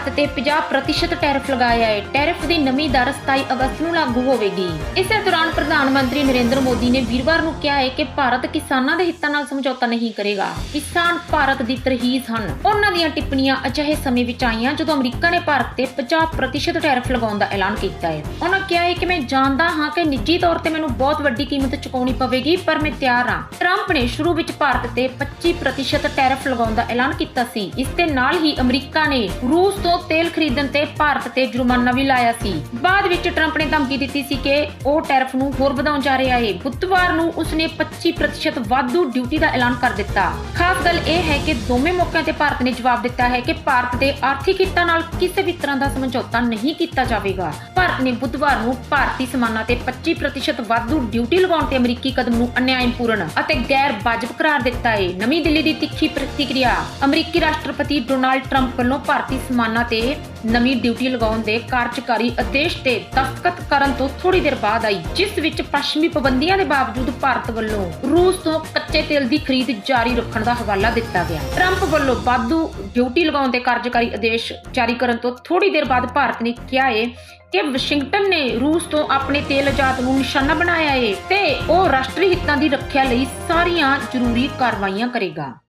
ਭਾਰਤ ਤੇ 50% ਟੈਰਿਫ ਲਗਾਇਆ ਹੈ ਟੈਰਿਫ ਦੀ ਨਵੀਂ ਦਰ 27 ਅਗਸਤ ਨੂੰ ਲਾਗੂ ਹੋਵੇਗੀ। ਇਸੇ ਦੌਰਾਨ ਪ੍ਰਧਾਨ ਮੰਤਰੀ ਨਰਿੰਦਰ ਮੋਦੀ ਨੇ ਵੀਰਵਾਰ ਨੂੰ ਕਿਹਾ ਹੈ ਕਿ ਭਾਰਤ ਕਿਸਾਨਾਂ ਦੇ ਹਿੱਤਾਂ ਨਾਲ ਸਮਝੌਤਾ ਨਹੀਂ ਕਰੇਗਾ। ਕਿਸਾਨ ਭਾਰਤ ਦੀ ਤਰਹੀਜ਼ ਹਨ। ਉਹਨਾਂ ਦੀਆਂ ਟਿੱਪਣੀਆਂ ਅਜਿਹੇ ਸਮੇਂ ਵਿੱਚ ਆਈਆਂ ਜਦੋਂ ਅਮਰੀਕਾ ਨੇ ਭਾਰਤ ਤੇ 50% ਟੈਰਿਫ ਲਗਾਉਣ ਦਾ ਐਲਾਨ ਕੀਤਾ ਹੈ। ਉਹਨਾਂ ਕਿਹਾ ਹੈ ਕਿ ਮੈਂ ਜਾਣਦਾ ਹਾਂ ਕਿ ਨਿੱਜੀ ਤੌਰ ਤੇ ਮੈਨੂੰ ਬਹੁਤ ਵੱਡੀ ਕੀਮਤ ਚੁਕਾਉਣੀ ਪਵੇਗੀ, ਪਰ ਮੈਂ ਤਿਆਰ ਹਾਂ। ਟਰੰਪ ਨੇ ਸ਼ੁਰੂ ਵਿੱਚ ਭਾਰਤ ਤੇ 25% ਟੈਰਿਫ ਲਗਾਉਣ ਦਾ ਐਲਾਨ ਕੀਤਾ ਸੀ। ਇਸ ਦੇ ਨਾਲ ਹੀ ਅਮਰੀਕਾ ਨੇ ਰੂਸ ਤੋਂ ਤੇਲ ਖਰੀਦਣ ਤੇ ਭਾਰਤ ਤੇ ਜੁਰਮਾਨਾ ਵੀ ਲਾਇਆ ਸੀ। ਬਾਅਦ ਵਿੱਚ ਟਰੰਪ ਨੇ ਧਮਕੀ ਦਿੱਤੀ ਸੀ ਕਿ ਉਹ ਟੈਰਿਫ ਨੂੰ ਹੋਰ ਵਧਾਉਣ ਜਾ ਰਿਹਾ ਹੈ ਬੁੱਧਵਾਰ ਨੂੰ ਉਸਨੇ 25% ਵਾਧੂ ਡਿਊਟੀ ਦਾ ਐਲਾਨ ਕਰ ਦਿੱਤਾ। ਖਾਸ ਗੱਲ ਇਹ ਹੈ ਕਿ ਦੋਵੇਂ ਮੌਕਿਆਂ ਤੇ ਭਾਰਤ ਨੇ ਜਵਾਬ ਦਿੱਤਾ ਹੈ ਕਿ ਭਾਰਤ ਦੇ ਆਰਥਿਕ ਹਿੱਤਾਂ ਨਾਲ ਕਿਸੇ ਵੀ ਤਰ੍ਹਾਂ ਦਾ ਸਮਝੌਤਾ ਨਹੀਂ ਕੀਤਾ ਜਾਵੇਗਾ। ਭਾਰਤ ਨੇ ਬੁੱਧਵਾਰ ਨੂੰ ਭਾਰਤੀ ਸਮਾਨਾਂ ਤੇ 25% ਵਾਧੂ ਡਿਊਟੀ ਲਗਾਉਣ ਤੇ ਅਮਰੀਕੀ ਕਦਮ ਨੂੰ ਅਨਿਆਇਪੂਰਨ ਅਤੇ ਗੈਰ ਵਾਜਬ ਕਰਾਰ ਦਿੱਤਾ ਹੈ ਨਵੀਂ ਦਿੱਲੀ ਦੀ ਤਿੱਖੀ ਪ੍ਰਤੀਕਿਰਿਆ। ਅਮਰੀਕੀ ਰਾਸ਼ਟਰਪਤੀ ਡੋਨਾਲਡ ਟਰੰਪ ਵੱਲੋਂ ਭਾਰਤੀ ਸਮਾਨਾਂ ਤੇ ਨਵੀਂ ਡਿਊਟੀ ਲਗਾਉਣ ਦੇ ਕਾਰਜਕਾਰੀ ਆਦੇਸ਼ ਤੇ ਦਸਤਖਤ ਕਰਨ ਤੋਂ ਥੋੜੀ ਦੇਰ ਬਾਅਦ ਆਈ, ਜਿਸ ਵਿੱਚ ਪੱਛਮੀ ਪਾਬੰਦੀਆਂ ਦੇ ਬਾਵਜੂਦ ਭਾਰਤ ਵੱਲੋਂ ਰੂਸ ਤੋਂ ਕੱਚੇ ਤੇਲ ਦੀ ਖਰੀਦ ਜਾਰੀ ਰੱਖਣ ਦਾ ਹਵਾਲਾ ਦਿੱਤਾ ਗਿਆ। ਟਰੰਪ ਵੱਲੋਂ ਵਾਧੂ ਡਿਊਟੀ ਲਗਾਉਣ ਦੇ ਕਾਰਜਕਾਰੀ ਆਦੇਸ਼ ਜਾਰੀ ਕਰਨ ਤੋਂ ਥੋੜੀ ਦੇਰ ਬਾਅਦ ਭਾਰਤ ਨੇ ਕਿਹਾ ਹੈ ਕਿ ਵਾਸ਼ਿੰਗਟਨ ਨੇ ਰੂਸ ਤੋਂ ਆਪਣੇ ਤੇਲ ਆਯਾਤ ਨੂੰ ਨਿਸ਼ਾਨਾ ਬਣਾਇਆ ਹੈ ਤੇ ਉਹ ਰਾਸ਼ਟਰੀ ਹਿੱਤਾਂ ਦੀ ਰੱਖਿਆ ਲਈ ਸਾਰੀਆਂ ਜ਼ਰੂਰੀ ਕਾਰਵਾਈਆਂ ਕਰੇਗਾ।